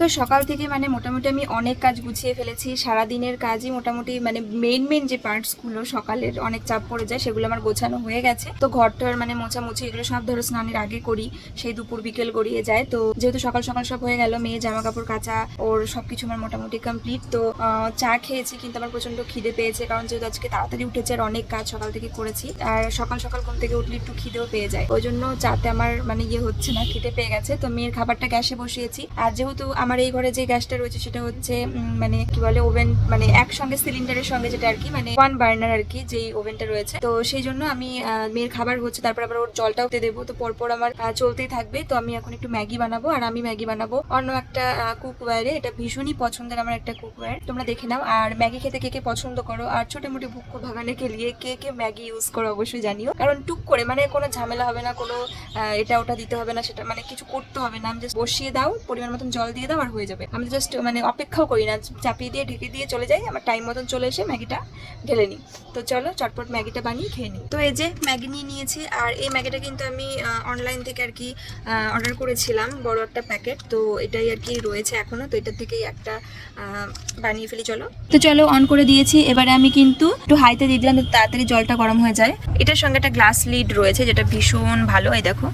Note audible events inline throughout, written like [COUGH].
তো সকাল থেকে মানে মোটামুটি আমি অনেক কাজ গুছিয়ে ফেলেছি। সারা দিনের কাজই মোটামুটি মানে মেইন মেইন যে পার্টসগুলো সকালের অনেক চাপ পড়ে যায়, সেগুলো আমার গোছানো হয়ে গেছে। তো ঘরটার মানে মোছামুছি এগুলো সব ধরো স্নানের আগে করি, সেই দুপুর বিকেল গড়িয়ে যায়। তো যেহেতু সকাল সকাল সব হয়ে গেল, মেয়ে জামা কাপড় কাচা, ওর সবকিছু আমার মোটামুটি কমপ্লিট তো চা খেয়েছি কিন্তু আমার প্রচণ্ড খিদে পেয়েছে, কারণ যেহেতু আজকে তাড়াতাড়ি উঠেছে আর অনেক কাজ সকাল থেকে করেছি, আর সকাল সকাল ঘুম থেকে উঠলে একটু খিদেও পেয়ে যায়। ওই জন্য চাতে আমার মানে ইয়ে হচ্ছে না, খিদে পেয়ে গেছে। তো মেয়ের খাবারটা গ্যাসে বসিয়েছি। আর যেহেতু আমার এই ঘরে যে গ্যাসটা রয়েছে সেটা হচ্ছে মানে কি বলে, ওভেন মানে একসঙ্গে সিলিন্ডারের সঙ্গে যেটা আর কি মানে ওয়ান বার্নার আর কি, যেই ওভেনটা রয়েছে। তো সেই জন্য আমি মেয়ের খাবার হচ্ছে, তারপর আবার ওর জলটাও দেবো। তো পরপর আমার চলতেই থাকবে। তো আমি এখন একটু ম্যাগি বানাবো, আর আমি ম্যাগি বানাবো। অন্য একটা কুকওয়্যারে এটা ভীষণই পছন্দের আমার একটা কুকওয়্যার তোমরা দেখে নাও। আর ম্যাগি খেতে কে কে পছন্দ করো? আর ছোট ভুক্ষ ভাগানে খেলিয়ে কে কে ম্যাগি ইউজ করো অবশ্যই জানিও। কারণ টুক করে মানে কোনো ঝামেলা হবে না, কোনো এটা ওটা দিতে হবে না, সেটা মানে কিছু করতে হবে না। আমি জাস্ট বসিয়ে দাও, পরিমাণ মতন জল দিয়ে দাও আর হয়ে যাবে। আমি জাস্ট মানে অপেক্ষাও করি না, চাপিয়ে দিয়ে, ঢেকে দিয়ে চলে যাই, আমার টাইম মতন চলে এসে ম্যাগিটা ঢেলে নিই। তো চলো, চটপট ম্যাগিটা বানিয়ে খেয়ে নিই। তো এই যে ম্যাগি নিয়ে নিয়েছি, আর এই ম্যাগিটা কিন্তু আমি অনলাইন থেকে আর কি অর্ডার করেছিলাম, বড় একটা প্যাকেট তো এটাই আর কি রয়েছে এখনও, তো এটার থেকেই একটা বানিয়ে ফেলি, চলো। তো চলো অন করে দিয়েছি। এবারে আমি কিন্তু একটু হাইতে দিয়ে দিলাম তাড়াতাড়ি জলটা গরম হয়ে যায়। এটার সঙ্গে একটা গ্লাস লিড রয়েছে, যেটা ভীষণ ভালো, এই দেখো।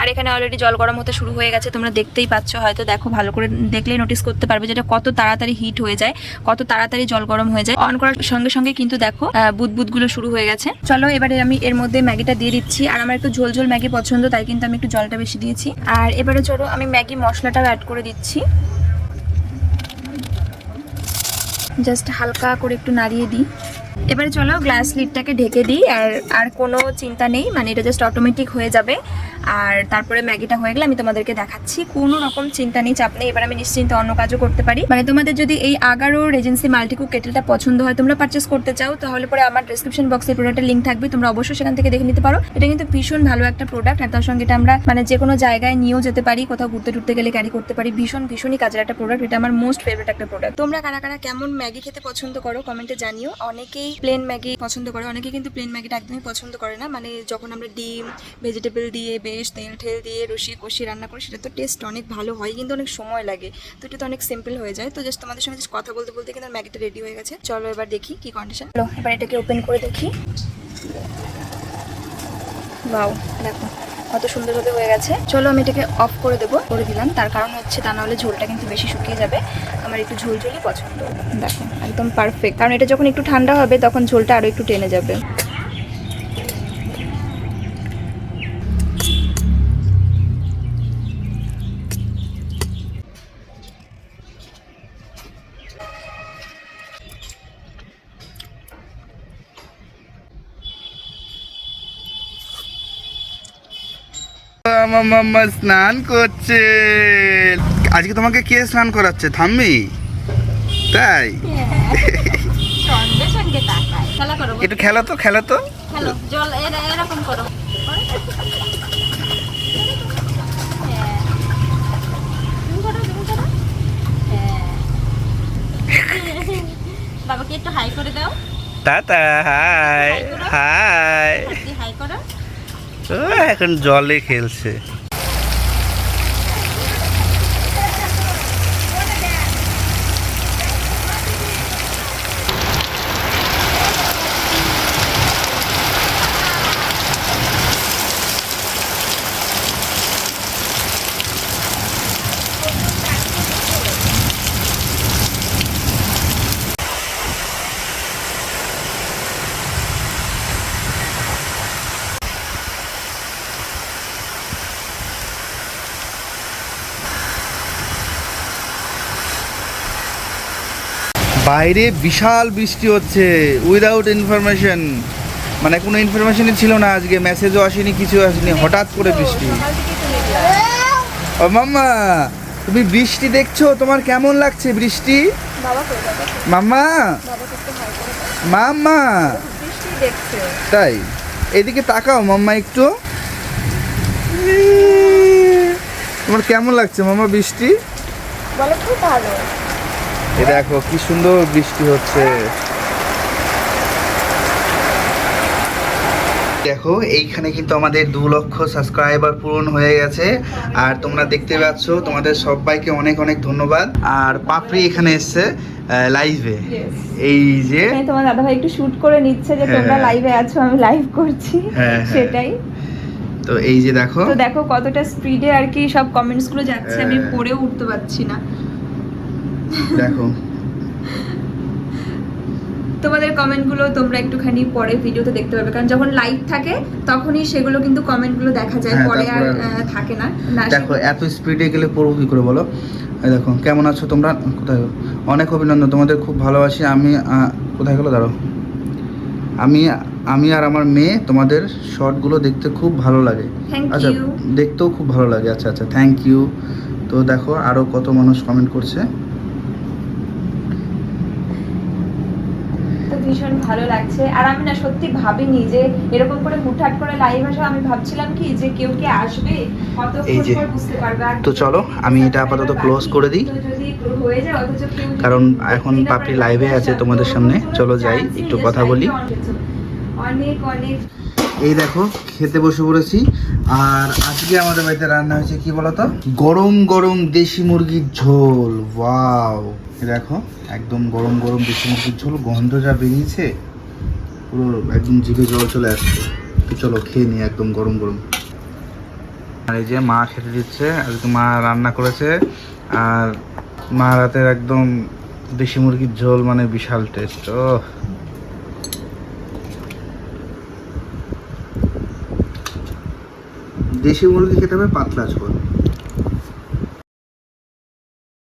আর এখানে অলরেডি জল গরম হতে শুরু হয়ে গেছে, তোমরা দেখতেই পাচ্ছ, হয়তো দেখো, ভালো করে দেখলেই নোটিস করতে পারবে যেটা কত তাড়াতাড়ি হিট হয়ে যায়, কত তাড়াতাড়ি জল গরম হয়ে যায়। অন করার সঙ্গে সঙ্গে কিন্তু দেখো বুদবুদগুলো শুরু হয়ে গেছে। চলো, এবারে আমি এর মধ্যে ম্যাগিটা দিয়ে দিচ্ছি। আর আমার একটু ঝোল ঝোল ম্যাগি পছন্দ, তাই কিন্তু আমি একটু জলটা বেশি দিয়েছি। আর এবারে চলো, আমি ম্যাগি মশলাটাও অ্যাড করে দিচ্ছি। জাস্ট হালকা করে একটু নাড়িয়ে দিই। এবারে চলো গ্লাস লিডটাকে ঢেকে দিই। আর আর কোনো চিন্তা নেই মানে এটা জাস্ট অটোমেটিক হয়ে যাবে। আর তারপরে ম্যাগিটা হয়ে গেলে আমি তোমাদেরকে দেখাচ্ছি। কোনো রকম চিন্তা নেই, চাপ নেই। এবার আমি নিশ্চিন্তে অন্য কাজও করতে পারি। মানে তোমাদের যদি এই আগারো রেজেন্সি মাল্টিকুক কেটেলটা পছন্দ হয়, তোমরা পারচেস করতে চাও, তাহলে পরে আমার ডিসক্রিপশন বক্সে প্রোডাক্টের লিঙ্ক থাকবে। তোমরা অবশ্যই সেখান থেকে দেখে নিতে পারো। এটা কিন্তু ভীষণ ভালো একটা প্রোডাক্ট আর তার সঙ্গে এটা আমরা মানে যে কোনো জায়গায় নিয়েও যেতে পারি। কোথাও ঘুরতে টুরতে গেলে ক্যারি করতে পারি। ভীষণ, ভীষণই কাজের একটা প্রোডাক্ট এটা আমার মোস্ট ফেভারিট একটা প্রোডাক্ট তোমরা কারা কারা কেমন ম্যাগি খেতে পছন্দ করো কমেন্টে জানিও। অনেকেই প্লেন ম্যাগি পছন্দ করে অনেকে কিন্তু প্লেন ম্যাগিটা একদমই পছন্দ করে না। মানে যখন আমরা ডিম ভেজিটেবল দিয়ে বেশ তেল ঠেল দিয়ে রসিয়ে কষিয়ে রান্না করে, সেটা তো টেস্ট অনেক ভালো হয়, কিন্তু অনেক সময় লাগে। তো এটা তো অনেক সিম্পল হয়ে যায়। তো জাস্ট তোমাদের সঙ্গে কথা বলতে বলতে কিন্তু ম্যাগিটা রেডি হয়ে গেছে। চলো এবার দেখি কি কন্ডিশন চলো, এবার এটাকে ওপেন করে দেখি। বাউ দেখো, কত সুন্দরভাবে হয়ে গেছে। চলো আমি এটাকে অফ করে দেবো, করে দিলাম। তার কারণ হচ্ছে তা নাহলে ঝোলটা কিন্তু বেশি শুকিয়ে যাবে। আমার একটু ঝোল ঝোলই পছন্দ। দেখো, একদম পারফেক্ট কারণ এটা যখন একটু ঠান্ডা হবে, তখন ঝোলটা আরও একটু টেনে যাবে। আমার মাম্মা স্নান করছে। আজকে তোমাকে কে স্নান করাচ্ছে? থাম্মি তাই? একটু খেলো তো খেলো তো। হ্যাঁ। হ্যাঁ। বাবাকে একটু হাই করে দাও। Tata high high. হাই করো। এখন জলে খেলছে। বাইরে বিশাল বৃষ্টি হচ্ছে উইদাউট ইনফরমেশন মানে কোনো ইনফরমেশনই ছিল না আজকে মেসেজও আসেনি কিছু আসেনি হঠাৎ করে বৃষ্টি। ও মাম্মা তুমি বৃষ্টি দেখছ? তোমার কেমন লাগছে বৃষ্টি? মাম্মা? মাম্মা? তাই এদিকে তাকাও মাম্মা একটু। তোমার কেমন লাগছে মাম্মা বৃষ্টি? ভালো। এ দেখো কি সুন্দর বৃষ্টি হচ্ছে। দেখো এইখানে কিন্তু আমাদের দু লক্ষ সাবস্ক্রাইবার পূরণ হয়ে গেছে। আর তোমরা দেখতে পাচ্ছ তোমাদের সবাইকে অনেক অনেক ধন্যবাদ। আর পাপড়ি এখানে এসছে লাইভে এই যে তোমার দাদাভাই একটু শুট করে নিচ্ছে যে তোমরা হ্যাঁ। লাইভে আছো আমি লাইভ করছি। হ্যাঁ, হ্যাঁ। সেটাই। তো এই যে দেখো। তো দেখো কতটা স্পিডে আর কি সব কমেন্টসগুলো যাচ্ছে আমি হ্যাঁ। পড়েও উঠতে পারছি না। দেখো। তোমাদের কমেন্টগুলো তোমরা একটুখানি পরে ভিডিওতে দেখতে পারবে। কারণ যখন লাইভ থাকে তখনই সেগুলো কিন্তু কমেন্টগুলো দেখা যায়। হ্যাঁ, পরে আর থাকে না। দেখো এত স্পিডে গেলে পড়ব কি করে বলো? এই দেখো কেমন আছো তোমরা? কোথায়? অনেক অভিনন্দন তোমাদের খুব ভালোবাসি। আমি কোথায় গেলো? দাঁড়ো আমি আমি আর আমার মেয়ে তোমাদের শর্টগুলো দেখতে খুব ভালো লাগে। আচ্ছা দেখতেও খুব ভালো লাগে। আচ্ছা আচ্ছা থ্যাংক ইউ তো দেখো আরও কত মানুষ কমেন্ট করছে তো ভীষণ ভালো লাগছে আর আমি না সত্যি ভাবিনি যে এরকম করে হুটহাট করে লাইভ আসা আমি ভাবছিলাম কি যে কেউ কি আসবে এই যে। বুঝতে পারবে তো চলো, আমি এটা আপাতত ক্লোজ করে দিই। কারণ এখন পাপড়ি লাইভে আছে তোমাদের সামনে। চলো যাই, একটু কথা বলি। অনেক অনেক। এই দেখো, খেতে বসে পড়েছি। আর আজকে আমাদের বাড়িতে রান্না হয়েছে কি বলতো? গরম গরম দেশি মুরগির ঝোল। ওয়াও। দেখো, একদম গরম গরম দেশি মুরগির ঝোল। গন্ধ যা বেরিয়েছে, পুরো একদম জিভে জল চলে আসছে। তো চলো খেয়ে নিই একদম গরম গরম। আর এই যে মা খেতে দিচ্ছে, আজকে মা রান্না করেছে। আর মা রাতের একদম দেশি মুরগির ঝোল মানে বিশাল টেস্ট ও দেশি মুরগি খেতে হবে পাতলা ঝোল।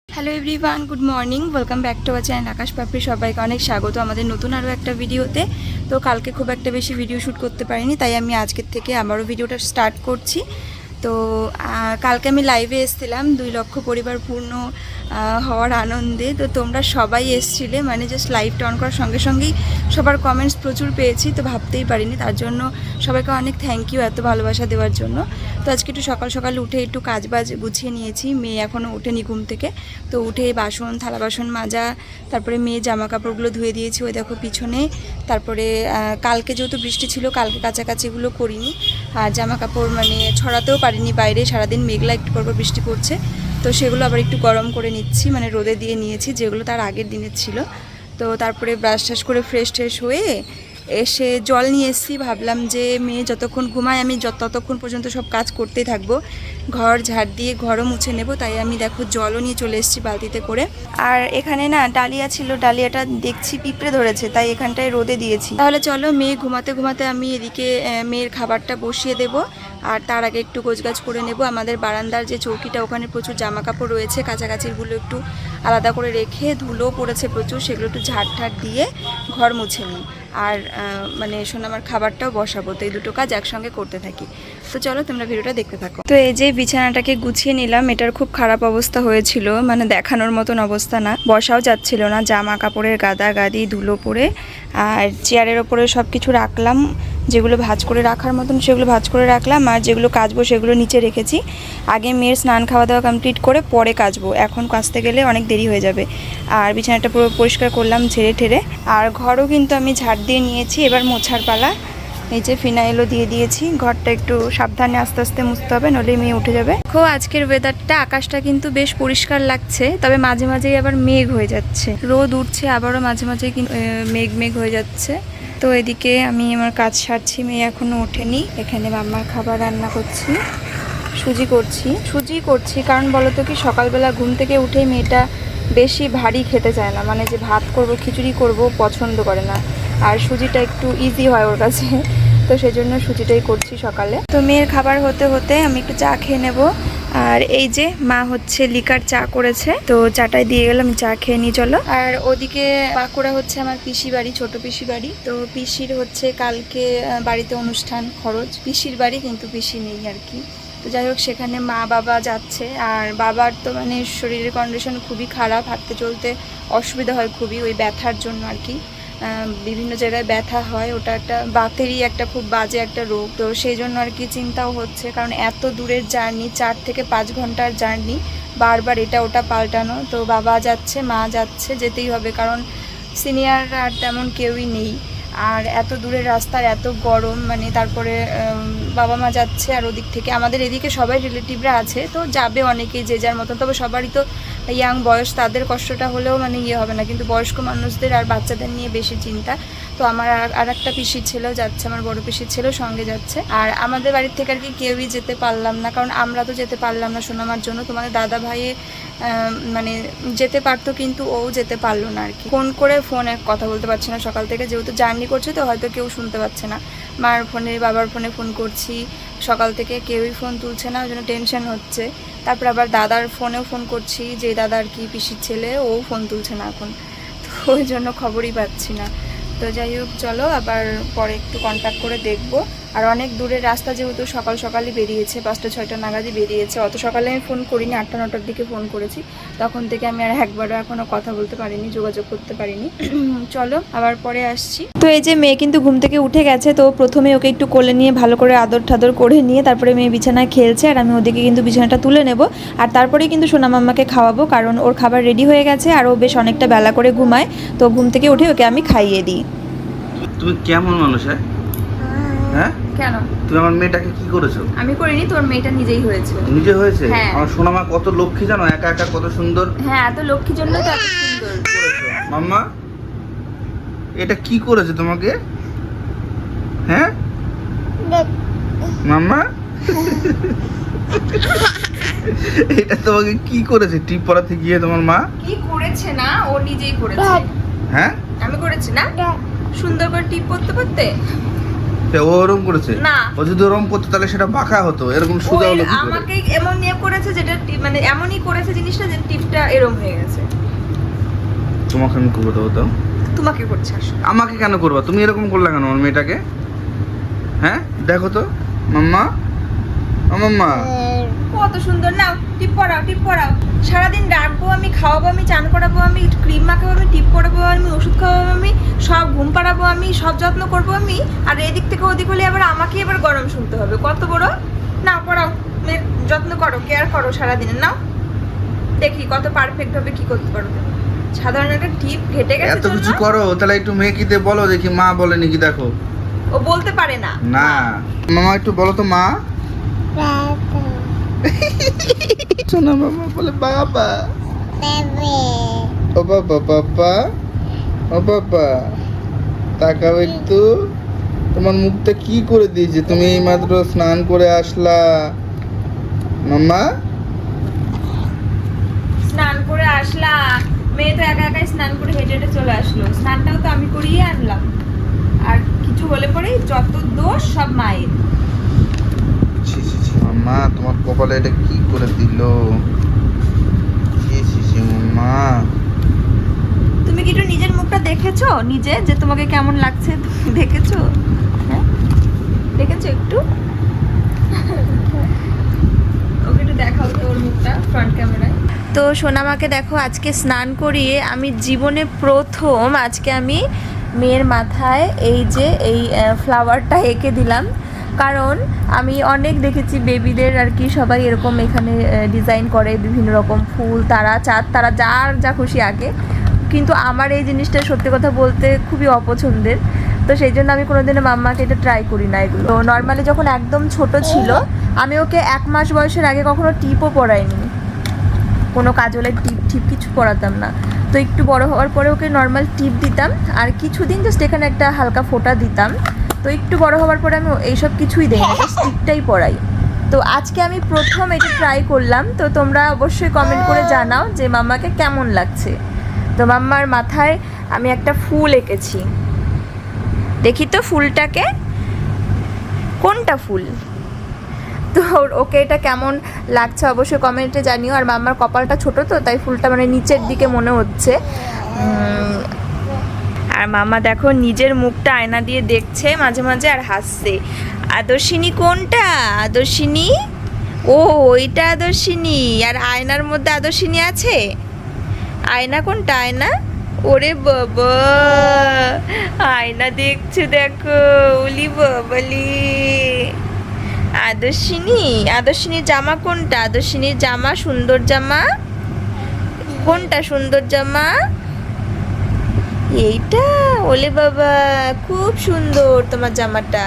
Hello everyone good morning welcome back to our channel Akash Papri সবাইকে অনেক স্বাগত আমাদের নতুন আরও একটা ভিডিওতে। তো কালকে খুব একটা বেশি ভিডিও শ্যুট করতে পারিনি, তাই আমি আজকের থেকে আবারও ভিডিওটা স্টার্ট করছি। তো কালকে আমি লাইভে এসেছিলাম, দুই লক্ষ পরিবার পূর্ণ হওয়ার আনন্দে। তো তোমরা সবাই এসছিলে মানে জাস্ট লাইভটা অন করার সঙ্গে সঙ্গেই সবার কমেন্টস প্রচুর পেয়েছি, তো ভাবতেই পারিনি। তার জন্য সবাইকে অনেক থ্যাংক ইউ এত ভালোবাসা দেওয়ার জন্য। তো আজকে একটু সকাল সকাল উঠে একটু কাজ বাজ গুছিয়ে নিয়েছি, মেয়ে এখনও ওঠেনি ঘুম থেকে। তো উঠে বাসন, থালা বাসন মাজা, তারপরে মেয়ে জামা কাপড়গুলো ধুয়ে দিয়েছি, ওই দেখো পিছনে। তারপরে কালকে যেহেতু বৃষ্টি ছিল, কালকে কাছাকাছিগুলো করিনি। আর জামা কাপড় মানে ছড়াতেও পারিনি বাইরে, সারাদিন মেঘলা একটু পর বৃষ্টি পড়ছে। তো সেগুলো আবার একটু গরম করে নিচ্ছি মানে রোদে দিয়ে নিয়েছি, যেগুলো তার আগের দিনের ছিল। তো তারপরে ব্রাশ টাশ করে ফ্রেশ ট্রেশ হয়ে এসে জল নিয়ে এসেছি, ভাবলাম যে মেয়ে যতক্ষণ ঘুমায় আমি যত ততক্ষণ পর্যন্ত সব কাজ করতেই থাকব। ঘর ঝাড় দিয়ে ঘরও মুছে নেব, তাই আমি দেখো জলও নিয়ে চলে এসেছি বালতিতে করে। আর এখানে না ডালিয়া ছিল, ডালিয়াটা দেখছি পিঁপড়ে ধরেছে, তাই এখানটায় রোদে দিয়েছি। তাহলে চলো মেয়ে ঘুমাতে ঘুমাতে আমি এদিকে মেয়ের খাবারটা বসিয়ে দেব, আর তার আগে একটু গোছগাছ করে নেব। আমাদের বারান্দার যে চৌকিটা, ওখানে প্রচুর জামা কাপড় রয়েছে কাছাকাছিগুলো একটু আলাদা করে রেখে ধুলো পড়েছে প্রচুর, সেগুলো একটু ঝাড় দিয়ে ঘর মুছে নিই। আর মানে শোনো আমার খাবারটাও বসাবো, তো এই দুটো কাজ একসঙ্গে করতে থাকি। তো চলো তোমরা ভিডিওটা দেখতে থাকো। তো এই যে বিছানাটাকে গুছিয়ে নিলাম, এটার খুব খারাপ অবস্থা হয়েছিল মানে দেখানোর মতন অবস্থা না। বসাও যাচ্ছিল না জামা কাপড়ের গাদা গাদি, ধুলো পরে, আর চেয়ারের ওপরে সব কিছু রাখলাম, যেগুলো ভাজ করে রাখার মতন সেগুলো ভাঁজ করে রাখলাম, আর যেগুলো কাচবো সেগুলো নিচে রেখেছি। আগে মেয়ের স্নান খাওয়া দাওয়া কমপ্লিট করে পরে কাচবো, এখন কাচতে গেলে অনেক দেরি হয়ে যাবে। আর বিছানাটা পুরো পরিষ্কার করলাম ঝেড়ে ঠেড়ে। আর ঘরও কিন্তু আমি ঝাড় দিয়ে নিয়েছি, এবার মোছার পালা। এই যে ফিনাইলও দিয়ে দিয়েছি, ঘরটা একটু সাবধানে আস্তে আস্তে মুছতে হবে নলে মেয়ে উঠে যাবে। খো আজকের ওয়েদারটা আকাশটা কিন্তু বেশ পরিষ্কার লাগছে, তবে মাঝে মাঝেই আবার মেঘ হয়ে যাচ্ছে। রোদ উঠছে, আবারও মাঝে মাঝে মেঘ মেঘ হয়ে যাচ্ছে। তো এদিকে আমি আমার কাজ সারছি, মেয়ে এখনও ওঠেনি। এখানে মাম্মার খাবার রান্না করছি, সুজি করছি। সুজি করছি কারণ বলো তো কি, সকালবেলা ঘুম থেকে উঠেই মেয়েটা বেশি ভারী খেতে চায় না। মানে যে ভাত করব, খিচুড়ি করব পছন্দ করে না। আর সুজিটা একটু ইজি হয় ওর কাছে। তো সেই জন্য সুজিটাই করছি সকালে। তো মেয়ের খাবার হতে হতে আমি একটু চা খেয়ে নেব। আর এই যে মা হচ্ছে লিকার চা করেছে, তো চাটাই দিয়ে গেলাম চা খেয়ে নিয়ে চলো। আর ওদিকে বাঁকুড়া হচ্ছে আমার পিসি বাড়ি, ছোট পিসি বাড়ি। তো পিসির হচ্ছে কালকে বাড়িতে অনুষ্ঠান খরচ। পিসির বাড়ি কিন্তু পিসি নেই আর কি। তো যাই হোক, সেখানে মা বাবা যাচ্ছে। আর বাবার তো মানে শরীরের কন্ডিশন খুবই খারাপ, হাঁটতে চলতে অসুবিধা হয় খুবই, ওই ব্যথার জন্য আর কি। বিভিন্ন জায়গায় ব্যথা হয়, ওটা একটা বাতেরই একটা খুব বাজে একটা রোগ। তো সেই জন্য আর কি চিন্তাও হচ্ছে, কারণ এত দূরের জার্নি, চার থেকে পাঁচ ঘণ্টার জার্নি, বারবার এটা ওটা পাল্টানো। তো বাবা যাচ্ছে, মা যাচ্ছে, যেতেই হবে, কারণ সিনিয়র আর তেমন কেউই নেই। আর এত দূরের রাস্তার এত গরম মানে তারপরে বাবা মা যাচ্ছে আর ওদিক থেকে। আমাদের এদিকে সবাই রিলেটিভরা আছে, তো যাবে অনেকেই, যে যার মতন। তবে সবারই তো ইয়াং বয়স তাদের কষ্টটা হলেও মানে ইয়ে হবে না। কিন্তু বয়স্ক মানুষদের আর বাচ্চাদের নিয়ে বেশি চিন্তা। তো আমার আর- একটা পিসি ছিল, যাচ্ছে আমার বড় পিসি ছিল, সঙ্গে যাচ্ছে। আর আমাদের বাড়ির থেকে আর কি কেউই যেতে পারলাম না, কারণ আমরা তো যেতে পারলাম না সোনামার জন্য। তোমাদের দাদা ভাইয়ে মানে যেতে পারতো কিন্তু ও যেতে পারল না আর কি। ফোন করে ফোনে কথা বলতে পারছে না সকাল থেকে। যেহেতু জার্নি করছে তো হয়তো কেউ শুনতে পাচ্ছে না। মার ফোনে, বাবার ফোনে ফোন করছি। সকাল থেকে কেউই ফোন তুলছে না, ওই জন্য টেনশন হচ্ছে। তারপর আবার দাদার ফোনেও ফোন করছি, যে দাদা আর কি পিসির ছেলে ও ফোন তুলছে না এখন। তো ওই জন্য খবরই পাচ্ছি না। তো যাই হোক, চলো আবার পরে একটু কন্ট্যাক্ট করে দেখব। আর অনেক দূরের রাস্তা যেহেতু সকাল সকালে বেরিয়েছে পাঁচটা ছয়টা নাগাদই বেরিয়েছে। অত সকালে আমি ফোন করিনি আটটা নটার দিকে ফোন করেছি। তখন থেকে আমি আর একবারও এখনও কথা বলতে পারিনি যোগাযোগ করতে পারিনি। [CLEARS THROAT] চলো আবার পরে আসছি। তো এই যে মেয়ে কিন্তু ঘুম থেকে উঠে গেছে তো প্রথমে ওকে একটু কোলে নিয়ে ভালো করে আদর ঠাদর করে নিয়ে তারপরে মেয়ে বিছানায় খেলছে আর আমি ওদিকে কিন্তু বিছানাটা তুলে নেব। আর তারপরেই কিন্তু সোনা মাম্মাকে খাওয়াবো কারণ ওর খাবার রেডি হয়ে গেছে আর ও বেশ অনেকটা বেলা করে ঘুমায়। তো ঘুম থেকে উঠে ওকে আমি খাইয়ে দিই। তুমি কেমন মানুষ হ্যাঁ। হ্যাঁ? কেন? তুমি আমার মেয়েটাকে কি করেছ? আমি করিনি তোর মেয়েটা নিজেই হয়েছে। নিজে হয়েছে? হ্যাঁ। আমার সোনামা কত লক্ষ্মী জানো? একা একা কত সুন্দর। হ্যাঁ এত লক্ষ্মীর জন্য তো এত সুন্দর। মাম্মা এটা কি করেছে তোমাকে? হ্যাঁ? মাম্মা? এটা তোমাকে কি করেছে? টিপ পড়াতে গিয়ে তোমার মা? কি করেছে না? ও নিজেই করেছে। হ্যাঁ? আমি করেছি না? সুন্দর করে টিপ করতে করতে ও ওরম করেছে? না। ও যদি ওরম করতো তাহলে সেটা বাঁকা হতো এরকম সোজা হলো কি করে? আমাকে এমন নিয়ে করেছে যেটা মানে এমনই করেছে জিনিসটা যে টিপটা এরম হয়ে গেছে। তোমাকে আমি করব দাও তো? তোমাকে করছে আসলে। আমাকে কেন করবা? তুমি এরকম করলে কেন আমার মেয়েটাকে? হ্যাঁ? দেখো তো। মাম্মা? মাম্মা। কত সুন্দর। নাও টিপ পরাও টিপ পরাও। সারাদিন রাখব আমি খাওয়াবো আমি চান করাবো আমি ক্রিম মাখাবো আমি টিপ পরাবো আমি ওষুধ খাওয়াবো আমি সব ঘুম পাড়াবো আমি সব যত্ন করব আমি আর এদিক থেকে ওদিক হলে আবার আমাকে এবার গরম শুনতে হবে। কত বড়? না পড়াও যত্ন করো কেয়ার করো সারাদিনের নাও দেখি কত পারফেক্ট ভাবে কি করতে পারো। সাধারণ একটা টিপ ঘেটে গেছে এত কিছু করো তাহলে একটু মেয়েকিতে বলো দেখি মা বলে নাকি দেখো। ও বলতে পারে না। না। মামা একটু বলো তো মা। শোনা মামা বলে বাবা ও বাবা বাবা ও বাবা তাকাও একটু। তোমার মুখটা কি করে দিয়েছে? তুমি এই মাত্র স্নান করে আসলা। মাম্মা? স্নান করে আসলা। মেয়ে তো একা একাই স্নান করে হেঁটে হেঁটে চলে আসলো। স্নানটাও তো আমি করিয়ে আনলাম। আর কিছু হলে পরেই যত দোষ সব মায়ের। ছি তোমার কপালে এটা কি করে দিল? মাম্মা তুমি কি একটু নিজের মুখটা দেখেছ? নিজে, যে তোমাকে কেমন লাগছে দেখেছ? হ্যাঁ? দেখেছ একটু? দেখাও তো মুখটা তো সোনামাকে দেখো, আজকে স্নান করিয়ে আমি জীবনে প্রথম আজকে আমি মেয়ের মাথায় এই যে এই ফ্লাওয়ারটা এঁকে দিলাম। কারণ আমি অনেক দেখেছি বেবিদের আর কি সবাই এরকম এখানে ডিজাইন করে বিভিন্ন রকম ফুল, তারা চাঁদ, তারা যার যা খুশি আঁকে। কিন্তু আমার এই জিনিসটা সত্যি কথা বলতে খুবই অপছন্দের। তো সেই জন্য আমি কোনোদিনও মাম্মাকে এটা ট্রাই করি না এগুলো। তো নর্মালি যখন একদম ছোট ছিল, আমি ওকে এক মাস বয়সের আগে কখনো টিপও পরাইনি। কোনো কাজলের টিপ টিপ কিছু পরাতাম না। তো একটু বড় হওয়ার পরে ওকে নর্মাল টিপ দিতাম। আর কিছুদিন জাস্ট এখানে একটা হালকা ফোঁটা দিতাম। তো একটু বড় হওয়ার পরে আমি এইসব কিছুই দিই না স্টিকটাই পরাই তো আজকে আমি প্রথম এটা ট্রাই করলাম, তো তোমরা অবশ্যই কমেন্ট করে জানাও যে মাম্মাকে কেমন লাগছে। তো মাম্মার মাথায় আমি একটা ফুল এঁকেছি। দেখি তো ফুলটাকে। কোনটা ফুল? তো ওকে এটা কেমন লাগছে অবশ্যই কমেন্টে জানিও। আর মাম্মার কপালটা ছোট তো, তাই ফুলটা মানে নিচের দিকে মনে হচ্ছে। আর মামা দেখো নিজের মুখটা আয়না দিয়ে দেখছে মাঝে মাঝে আর হাসছে। আদর্শিনী কোনটা? আদর্শিনী? ও, ওইটা আদর্শিনী। আর আয়নার মধ্যে আদর্শিনী আছে? আয়না কোনটা? আয়না? ওরে বাবা! আয়না দেখছে দেখো, উলি বাবালি আদর্শিনী? আদর্শিনীর জামা কোনটা? আদর্শিনীর জামা, সুন্দর জামা? কোনটা সুন্দর জামা? এইটা? ওলে বাবা খুব সুন্দর তোমার জামাটা।